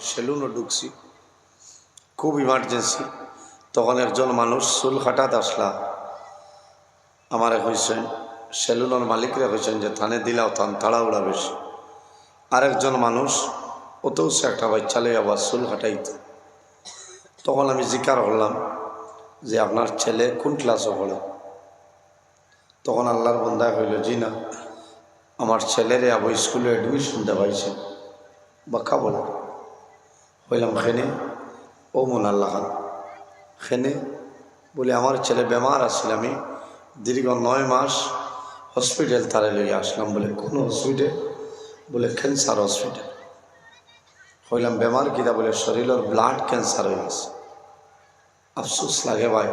সেলুনও ঢুকছি। খুব ইমার্জেন্সি তখন একজন মানুষ চুল কাটাত আসলা। আমারে হয়েছেন সেলুনের মালিকরা হয়েছেন যে, থানে দিলাও, থান তাড়াউড়া বেশি। আরেকজন মানুষ ওতেও সে একটা বাচ্চা লই আবার চুল কাটাইতে। তখন আমি জিকার হলাম যে, আপনার ছেলে কোন ক্লাসে পড়ে? তখন আল্লাহর বন্দায় হইল জি না, আমার ছেলেরে আবার স্কুলে অ্যাডমিশন দেওয়াইছে বাক্কা বলে। হইলাম খেনে, ও মন আল্লাহ খেনে। বলে, আমার ছেলে বেমার আসছিল আমি, দীর্ঘ নয় মাস হসপিটাল তারে লইয়া আসলাম বলে, কোন হসপিটাল বলে ক্যান্সার হসপিটাল হইলাম বেমার কিনা বলে, শরীরের ব্লাড ক্যান্সার হয়ে গেছে। আফসোস লাগে ভাই,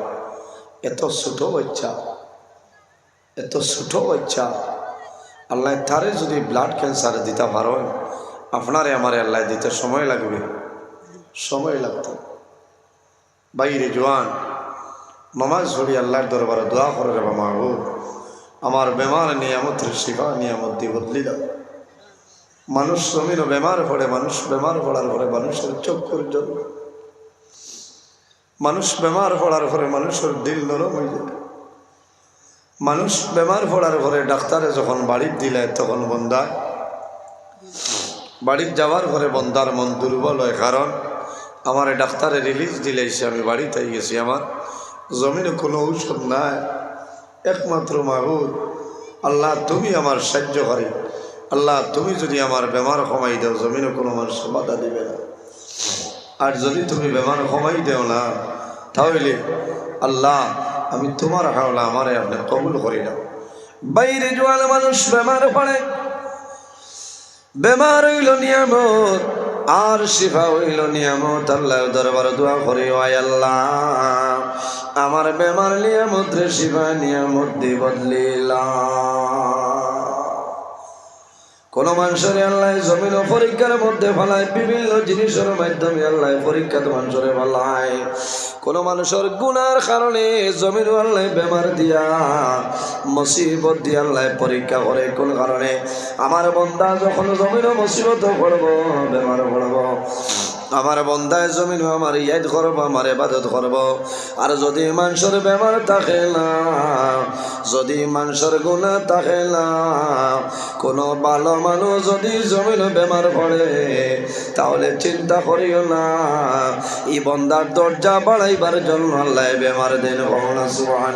এত ছোটো বাচ্চা, এত ছোটো বাচ্চা। আল্লাহ তারে যদি ব্লাড ক্যান্সার দিতে পারো, আপনারে আমারে আল্লাহ দিতে সময় লাগবে। সময় লাগত। বাইরে জোয়ান, নমাজ ধরি আল্লাহর দরবারে দোয়া করে রে মাহবু আমার বেমার নিয়ামত শিফা নিয়ামত দিয়ে বদলি দাও। মানুষ জমিনও বেমার পড়ে, মানুষ বেমার পড়ার পরে মানুষের চক্ষুর জন্য মানুষ বেমার পড়ার পরে মানুষের দিল নরম হয়ে যায়। মানুষ বেমার পড়ার পরে ডাক্তারে যখন বাড়ির দিলে, তখন বন্দা বাড়ির যাওয়ার পরে বন্দার মন দুর্বল হয়, কারণ আমার ডাক্তারে রিলিজ দিলেছে আমি বাড়িতে গেছি। আমার জমিনে কোনো ঔষধ নাই, একমাত্র মাহুদ আল্লাহ তুমি আমার সাহায্য করে আল্লাহ তুমি যদি আমার বেমার কমাই দাও, জমিনে কোনো মানুষ বাধা দিবে না। আর যদি তুমি বেমার কমাই দেও না, তাহলে আল্লাহ, আমি তোমার হাওলা আমারে আপনি কবুল করি না বাইরে জোয়াল মানুষ বেমার পড়ে। বেমার হইল নিয়ামত। আর শিফা হইল নিয়ামত আল্লাহ দরবার দোয়া করি ওয়াই আল্লাহ। আমার বেমার নিয়ামত রে শিফা নিয়ামত দি বদলিলাম। কোন মানুষের আল্লাহ জমিন পরীক্ষার মধ্যে ফেলায়, বিভিন্ন জিনিসের মাধ্যমে আল্লাহ পরীক্ষা মানুষের ফেলায় কোন মানুষের গুনার কারণে জমিন আল্লাহ বেমার দিয়া, মুসিবত দিয়ে আল্লাহ পরীক্ষা করে কোন কারণে? আমার বন্ধা যখন জমিন মুসিবত পড়ব বেমার পড়ব আমার বন্দায় জমিন আমার ইয়াদ করব, আমার এবাদত করব। আর যদি মানুষের বেমার থাকে না, যদি মানুষের গুণা থাকে না, কোনো ভালো মানুষ যদি জমিন বেমার পড়ে, তাহলে চিন্তা করিও না। এই বন্দার দরজা বাড়াইবার জন্য আল্লাহ বেমার দেন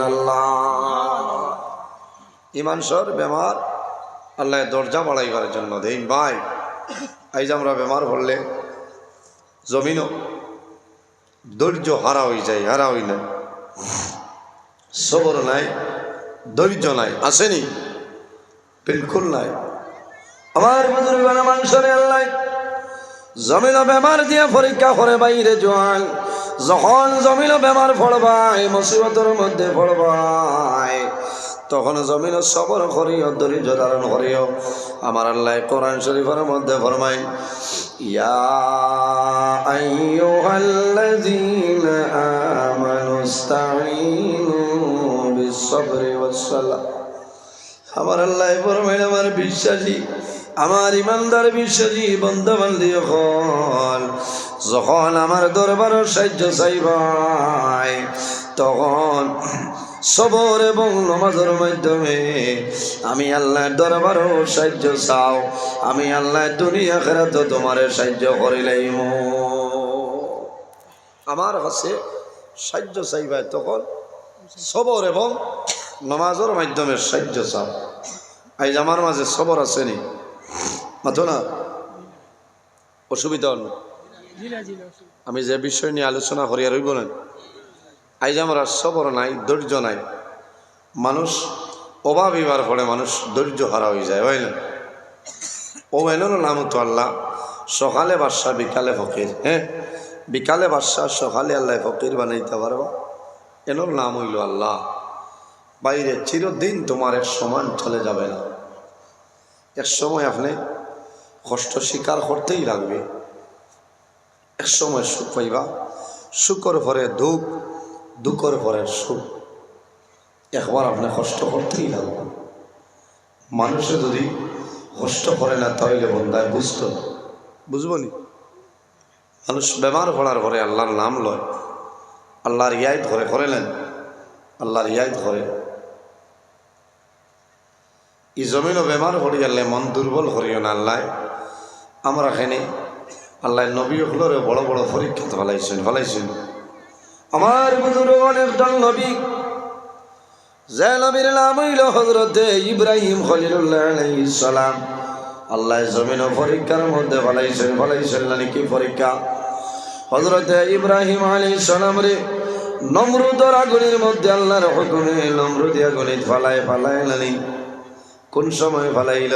আল্লাহ ইমানসর বেমার আল্লাহ দরজা বাড়াইবার জন্য দেন ভাই। আইজ আমরা বেমার পড়লে জমিনও ধৈর্য হারা হয়ে যায় হারা হই না। সবর নাই, ধৈর্য নাই, আসেনি, বিলকুল নাই। আমার বুজুর্গানা মানুষের জমিন বেমার দিয়ে পরীক্ষা করে বাইরে জোয়ান। যখন জমিন বেমার পড়বাই মুসিবতের মধ্যে পড়বাই তখন জমিন সবর করিও, ধৈর্য ধারণ করিও। আমার আল্লাহ কোরআন শরীফের মধ্যে ফরমাই ইয়া আইয়ুহাল্লাযীনা আমানু ইসতাঈনু বিস-সাবরি ওয়াস-সালাহ আমার আল্লাহ ফরমাইল আমার বিশ্বাসী, আমার ইমানদার বিশ্বাসী বন্ধবান্ধী হল যখন আমার দরবার সাহায্য চাইবাই তখন সবর এবং নমাজের মাধ্যমে আমি আল্লাহর দরবারও সাহায্য চাও। আমি আল্লাহ দুনিয়া খেরাত তোমার সাহায্য করিলাইম। আমার কাছে সাহায্য চাইবাই তখন সবর এবং নমাজের মাধ্যমে সাহায্য চাও। আজ আমার মাঝে সবর আসেনি মাথো না? অসুবিধা আমি যে বিষয় নিয়ে আলোচনা করি আর রইব না? আজ আমার সবর নাই, ধৈর্য নাই। মানুষ অভাব এবার পরে মানুষ ধৈর্য হারা হয়ে যায় হয় না ও এনের নাম তো আল্লাহ, সকালে বাদশাহ, বিকালে ফকির হ্যাঁ? বিকালে বাদশাহ, সকালে আল্লাহ ফকির বানাইতে পারবা? এনোর নাম হইল আল্লাহ। বাইরে চিরদিন তোমার এক সমান চলে যাবে না। এক সময় আপনি কষ্ট স্বীকার করতেই লাগবে। এক সময় সুখ পাইবা। সুখর পরে দুঃখ দুঃখর পরে সুখ। একবার আপনি কষ্ট করতেই লাগবে। মানুষে যদি কষ্ট করে না, তাহলে বন্ধায় বুঝতো বুঝব নি? মানুষ বেমার পড়ার পরে আল্লাহর নাম লয়। আল্লাহর ইয়াদ ধরে করেলেন আল্লাহর ইয়াদ ধরে ই জমিনও বেমার হরি গেলে মন দুর্বল করিও না আল্লাহ। আমরা এখানে আল্লাহ নবী হলরে বড় বড় পরীক্ষিত ফলাইছেন ফলাইছেন। আমার বুজুর্গ একজন নবী। যে নবীর নাম হইল হজরতে ইব্রাহিম খলিলুল্লাহ আল্লাহ জমিন পরীক্ষার মধ্যে ফলাইছেন ফলাইছেন না কি পরীক্ষা? হজরতে ইব্রাহিম আলাইহিস সালাম রে নমরুদর আগুনের মধ্যে আল্লাহর হুকুমে নমরুদি আগুনে ফালায় ফালায় নানি। কোন সময় ফালাইল?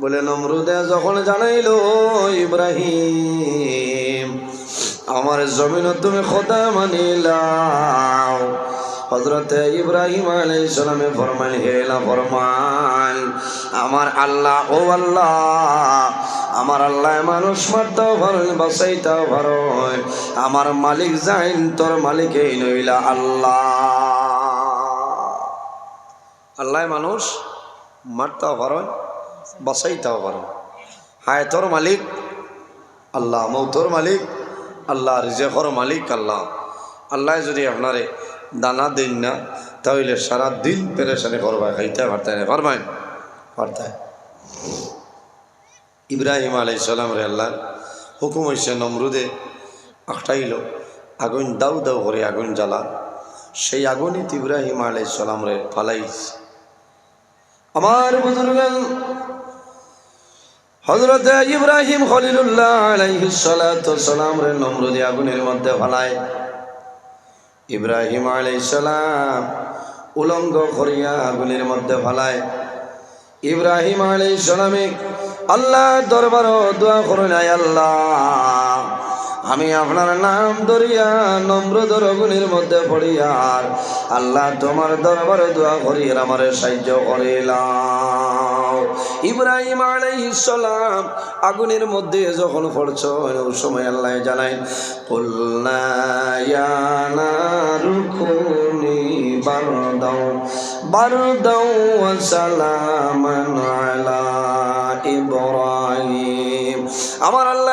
বলে, নমরুদে যখন জানাইল ইব্রাহিম আমার জমিন তুমি খোদা মানিলাও হজরতে ইব্রাহিম আলাইহিস সালামে ফরমান হেলা ফরমান আমার আল্লাহ, ও আল্লাহ, আমার আল্লাহ মানুষ মারতেও পারেন বাসাইতেও পারেন আমার মালিক যাইন তোর মালিক এই নইলা আল্লাহ। আল্লাহ মানুষ মারতেও পারো বাসাইতেও পারো হায়তর মালিক, আল্লাহ মৌতর মালিক আল্লাহ রিজেকর মালিক আল্লাহ। আল্লাহ যদি আপনারে দানা দিন না, তাহলে সারা দিন পেরেশানি করবা খাইতে পারতায় না পারতায়। ইব্রাহিম আলাই সালাম রে আল্লাহ, হুকুম হয়েছে নমরুদে আখটাইল, আগুন দাউ দাউ করে আগুন জ্বালা। সেই আগুনই ইব্রাহিম আলাই সালাম রে ফালাইছে। আমার বুজুর্গ হজরত ইব্রাহিম খলিলুল্লাহ আগুনের মধ্যে ফলায়। ইব্রাহিম আলাইসালাম সালাম উলঙ্গ করিয়া আগুনের মধ্যে ফলায়। ইব্রাহিম আলাইসালামে সালামে আল্লাহ দরবার দোয়া করুন আল্লাহ। আমি আপনার নাম ধরিয়া নম্রদর অগুনের মধ্যে পড়িয়ার আল্লাহ তোমার দরবারে দোয়া করি আমার সাহায্য করিলাম। ইব্রাহিম আলাইহিস সালাম আগুনের মধ্যে যখন পড়ছ ওই সময় আল্লাহ জানাই কুল্লা নারুকুনি বারদাও বারদাও আলা ইব্রাহিম। আমার আল্লাহ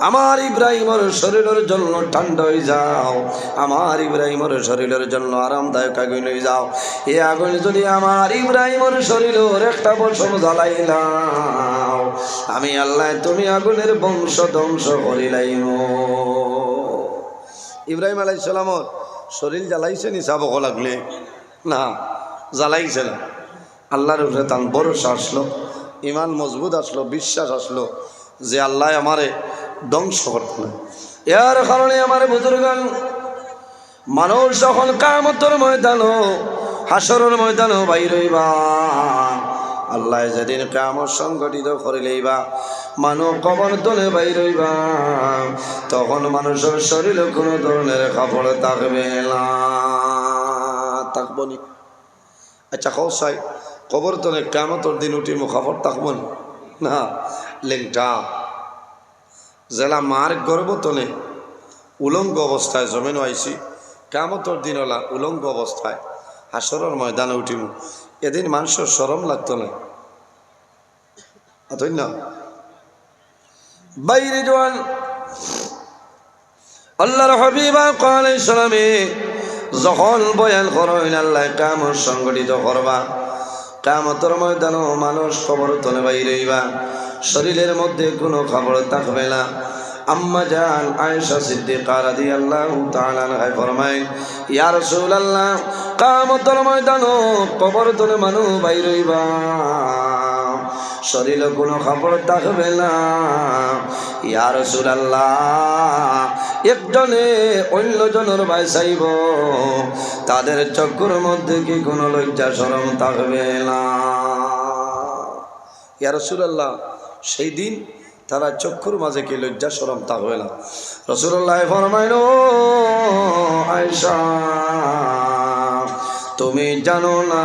আমার ইব্রাহিমের শরীরের জন্য ঠান্ডা হয়ে যাও। আমার ইব্রাহিমের শরীরের জন্য আরামদায়ক আগুন হয়ে যাও। এ আগুন যদি আমার ইব্রাহিমের শরীরের একটা বছর জ্বালাইলাম আমি আল্লাহ তুমি আগুনের বংশ ধ্বংস করিলাইম ইব্রাহিম আলাই সালামর শরীর জ্বালাইছে নি, চাবক লাগলে? না, জ্বালাইছে না। আল্লাহর উপরে তার ভরসা আসলো ইমান মজবুত আসলো, বিশ্বাস আসলো। যে আল্লাহ আমারে ধ্বংস করতে এর কারণে আমার বুজুর্গান, মানুষ যখন কামতর ময়দান, হাসরের ময়দান বাইর হইবা, আল্লাহ যেদিন কামত সংগঠিত করিলেইবা মানুষ কবর তলে বাইর হইবা, তখন মানুষের শরীরে কোনো ধরনের কাপড় থাকবে না। থাকব নি। আচ্ছা কও সাই, কবর তো কেমতর দিন উঠি মুখাফর থাকব নি? লেংটা জেলা মার গর্ব তলে উলঙ্গ অবস্থায় জমেন আইছি। কেমতর দিন ওলা উলঙ্গ অবস্থায় হাসরের ময়দানে উঠিম। এদিন মানুষের সরম লাগতো না। না? বাইরে জোয়ান। আল্লাহর হবিবা কাল ইসলামে যখন বয়ান করেন আল্লাহ কামত সংগঠিত করবা। কামতর ময়দানও মানুষ খবর তলে বাইরেইবা শরীরের মধ্যে কোনো খবর থাকবে না। আম্মা জান আয়েশা সিদ্দিকা রাদিয়াল্লাহু তাআলা আনহা ফরমায়, ইয়া রাসূলুল্লাহ কামতর ময়দানও কবর তলে মানুষ বাইরেইবা শরীরে কোনো খবর থাকবে না। ইয়ার সুরাল্লাহ একজনে অন্যজনের ভাই চাইব। তাদের চক্ষুর মধ্যে কি কোনো লজ্জা সরম থাকবে না? ইয়া রসুল্লাহ সেই দিন তারা চক্ষুর মাঝে কি লজ্জা সরম থাকবে না? রসুল্লাহ ফরমাইন আয়সা তুমি জানো না।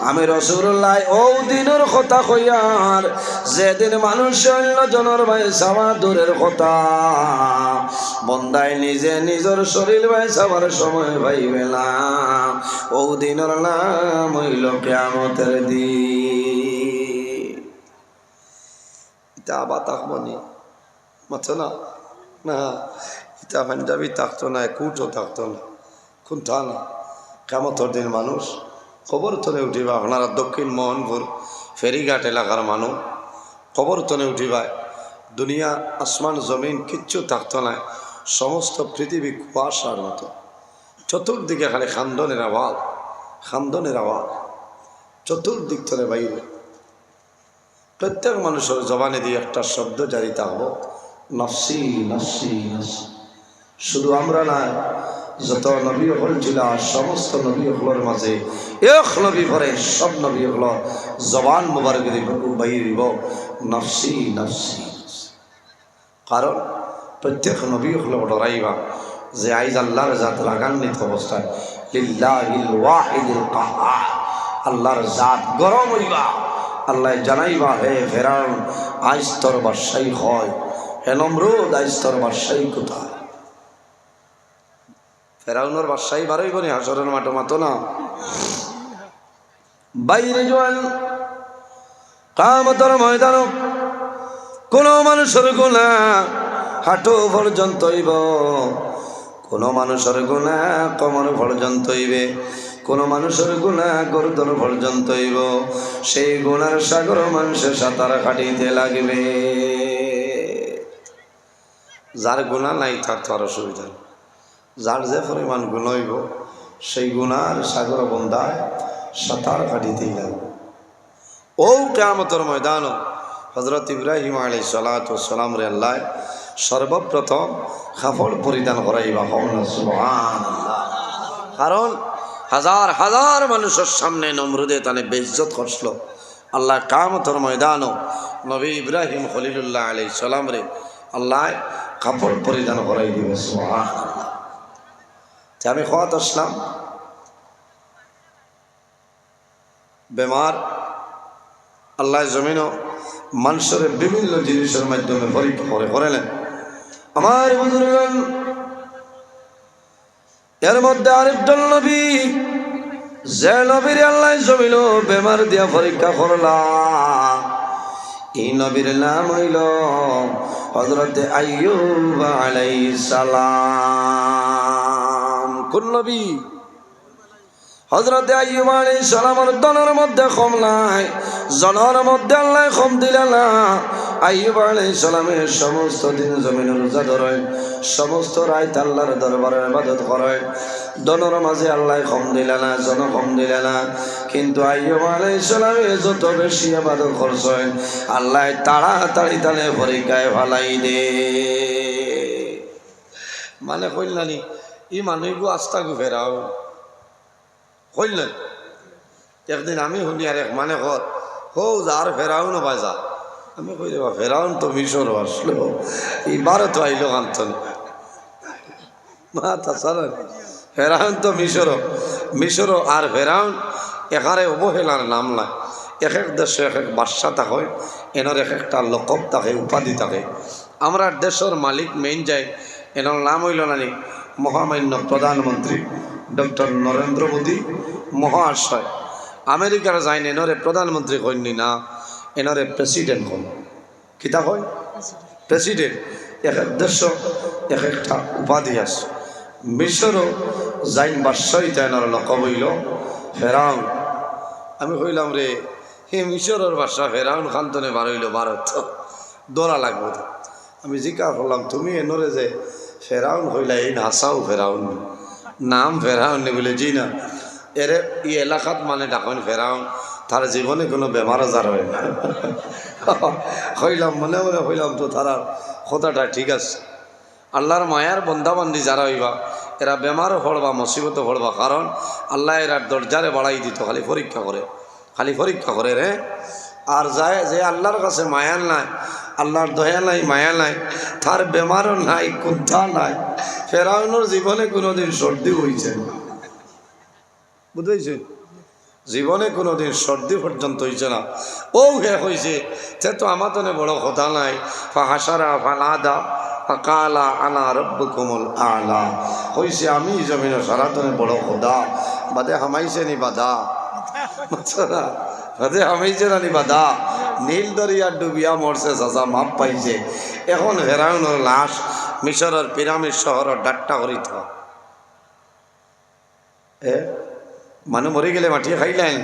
আমি রসুল্লাহ ও দিনের কথা কইয়ার, যেদিন মানুষ অন্য জনের ভাই সাবা দূরের কথা। বন্দায় নিজে নিজের শরীর ভাই সাবার সময় পাইবে না। ও দিনের নাম হইল কেমতের দিন। ইতা আবার তাকবো নি মাথো না? না। ইতা পাঞ্জাবি থাকতো না, কুটও থাকতো না। কোনটা না? কেমতর দিন মানুষ খবর তলে উঠিবা আপনারা দক্ষিণ মোহনপুর ফেরিঘাট এলাকার মানুষ খবর তলে উঠিবায় দুনিয়া আসমান জমিন কিচ্ছু থাকতো না, সমস্ত পৃথিবী কুয়াশার মতো। চতুর্দিকে খালি খান্দনের আওয়াজ খান্দনের আওয়াজ। চতুর্দিক ধরে বাইরে। প্রত্যেক মানুষের জবানে দিয়ে একটা শব্দ জারি থাকব নফসি নফসি শুধু আমরা না যত নবী হল ছিল সমস্ত নবী হলের মাঝে এক নবী পরে সব নবী হল জবান মুবারক বাইরিব নফসি নফসি। কারণ প্রত্যেক নবী হল ডরাইবা যে আইজ আল্লাহর জাত রাগান্বিত অবস্থায়। আল্লাহর জাত গরম হইবা। আল্লাহ জানাইবা, হে ফেরাউন, আইজ তোর বাসাই হয়। হে নমরুদ, আইজ তোর বাসাই কোথায়? ফেরাউনের বাসাই বারোই বনি হাসরের মাঠে মাতো না। বাইরে জোয়ান কামতর ময়দান কোন মানুষের গুণা হাঁটু পর্যন্ত হইব, কোন মানুষের গুণা কমর পর্যন্ত হইবে, কোন মানুষের গুণা গরুদর পর্যন্ত হইব। সেই গুণার সাগর মানুষের সাঁতার কাটিতে লাগবে। যার গুণা নাই তার তো আর অসুবিধা। যার যে পরিমাণ গুণ হইব, সেই গুণার সাগর বন্ধায় সাঁতার কাটিতেই লাগবে ও কেমতর ময়দান হজরত ইব্রাহিম আলী সালাত সালাম আল্লাহ সর্বপ্রথম কাপড় পরিধান করাইবা। কারণ হাজার হাজার মানুষের সামনে নমরুদে তানে বেজ্জত করছিল আল্লাহ কামতর ময়দান নবী ইব্রাহিম খলিলুল্লাহ আলী সালাম রে আল্লাহ কাপড় পরিধান করাই দিবে সুবহানাল্লাহ। তা আমি খোয়াত আসলাম। বেমার আল্লাহ জমিনও মানুষের বিভিন্ন জিনিসের মাধ্যমে পরীক্ষা করে, করেলেন। আমার বুজুর্গন এর মধ্যে আরেকজন নবী, যে নবীর আল্লাহ জমিল বেমার দিয়া পরীক্ষা করলা। এই নবীর নাম হইল হজরতে আইয়ুব আলাইহিস সালাম। কোন নবী। হজরতে আইয়ুব আলী সালামের দনের মধ্যে কম নাই, জনের মধ্যে আল্লাহ কম দিলে না। আইয়ুব আলী সালামের সমস্ত দিন জমিনের রোজা ধরেন সমস্ত রায় আল্লাহর দরবারে ইবাদত করেন দনের মাঝে আল্লাহ কম দিলে না, জন কম দিলে না। কিন্তু আইয়ুব আলী সালামে যত বেশি ইবাদত করছেন আল্লাহ তাড়াতাড়ি তালে পরীক্ষায় ভালাই দে। মানে কইলানি ই মানুষগু আস্তাগু ফেরাও কইলেন একদিন আমি শুনি আর এক মানে কর হো যার ফেরাউন বাজা আমি কই দেবা ফেরাউন তো মিশর আসলো এবারে তো আইলো কান্তন। মা তাছাড়া ফেরাউন তো মিশর মিশর আর ফেরাউন এখানে অবহেলার নাম নাই। এক এক দেশে এক এক বাদশা থাকে এনার এক একটা লকব থাকে, উপাধি থাকে। আমরা দেশের মালিক মেইন যাই এনার নাম হইল নানি মহামান্য প্রধানমন্ত্রী ডক্টর নরেন্দ্র মোদী, মহাশয়। আমেরিকার যাইন এনরে প্রধানমন্ত্রী কইনি না, এনরে প্রেসিডেন্ট হন। কিতা হয়? প্রেসিডেন্ট এক এক দেশ, এক একটা উপাধি আছে। মিশরও যাইন বাদশাহী তাইনার লকব হইল ফেরাউন আমি কইলাম রে, হে মিশরের বাদশাহ ফেরাউন খান্তনে বার হইল ভারত। দৌড়া লাগবো। আমি জিজ্ঞাসা করলাম, তুমি এনরে যে ফেরাউন হইলা এই নাসাও ফেরাউন, নাম ফেরাউন বলে জি না। এরে, ই এলাকাত মানে ডাকন ফেরাউন, তার জীবনে কোনো বেমার আজার হয় না। হইলাম মনে মনে হইলাম তো, তারা কথাটা ঠিক আছে। আল্লাহর মায়ার বন্ধাবান্দি যারা হইবা, এরা বেমারও পড়বা মুসিবতও পড়বা কারণ আল্লাহ এরা দরজারে বাড়াই দিত, খালি পরীক্ষা করে, খালি পরীক্ষা করে রে। আর যায়, যে আল্লাহর কাছে মায়া নাই আল্লাহর দয়া নাই, মায়া নাই, তার বেমারও নাই কুদ্ধা নাই। ফেরাউনোর জীবনে কোনোদিন সর্দি হয়েছে বুঝেছেন জীবনে কোনোদিন সর্দি পর্যন্ত হয়েছে না। ও হে হয়েছে সে তো আমার তো বড় কথা নাই। ফাহাসারা ফালাদা ফাকালা আনা রব্ব কোমল আলা। হয়েছে আমি জমিনে সারাতনে বড় খোদা। বাদে হামাইছে নি বাদা। বাদে হামাইছে না নি বাদা। নীল দরিয়া ডুবিয়া মরছে চাচা, মাপ পাইছে। এখন হেরাউনের লাশ মিশরের পিরামিড শহরের ডাট্টা করিত এ, মানুহ মৰি গেলে মাটি খাইলেন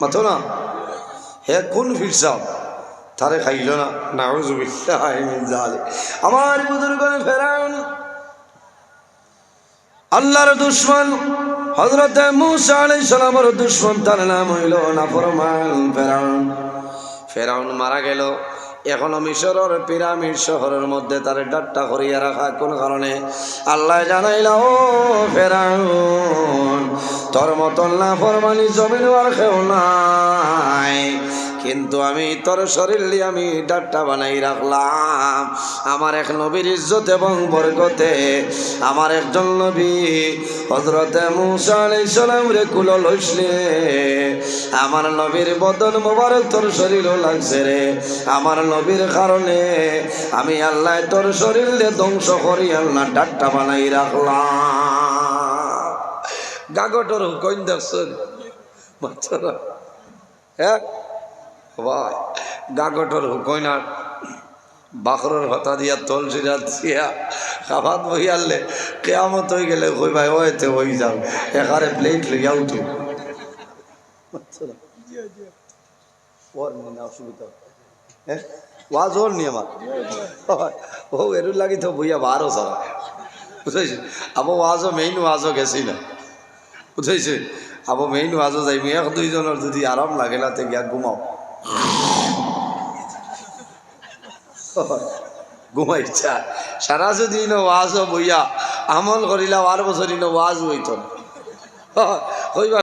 মাথো না। হে, কোন ফিরসাব তারে খাইল না। নাউজুবিল্লাহ আমার বুজুর্গন ফেরাউন আল্লাহর দুশ্মন। হজরত মুসা আলাইহিস সালামের দুশ্মন তার নাম হইল নাফরমান ফেরাউন। ফেরাউন মারা গেল। এখনও মিশরের পিরামিড শহরের মধ্যে তার ডাট্টা করিয়া রাখা কোন কারণে আল্লাহ জানাইলা, ও ফেরাউন, তোর মতন না ফরমানি জমিন আর খেও নাই। কিন্তু আমি তোর শরীর আমি ডাট্টা বানাই রাখলাম। আমার এক নবীর ইজ্জত এবং বরকতে আমার একজন নবী হজরতে মুসা আলাইহিস সালাম রে কুল লইসলে। আমার নবীর বদন মোবারক তোর শরীরও লাগছে রে। আমার নবীর কারণে আমি আল্লাহ তোর শরীর ধ্বংস করি, আল্লাহ ডাট্টা বানাই রাখলাম। গাগটর কইন বাচ্চারা হ্যাঁ? ভাই গাগটর হুকইনার বাকরের হতা দিয়া তল সিরা দিয়া খাবাত বহিয়ালে, কেয়ামত হয়ে গেলে কই ভাই ওইতে হয়ে যাও এখানে প্লেট লইয়া উঠি। তো বইয়া মেইন ওয়াজও গেছি না। বুঝাইছে? মেইন এক দুইজনের যদি আরাম লাগে না, তে গিয়া ঘুমাও। ঘুমাইছা সারা যদি ওয়াজ আমল করিলা আর বছর ওয়াজ হইত হইবা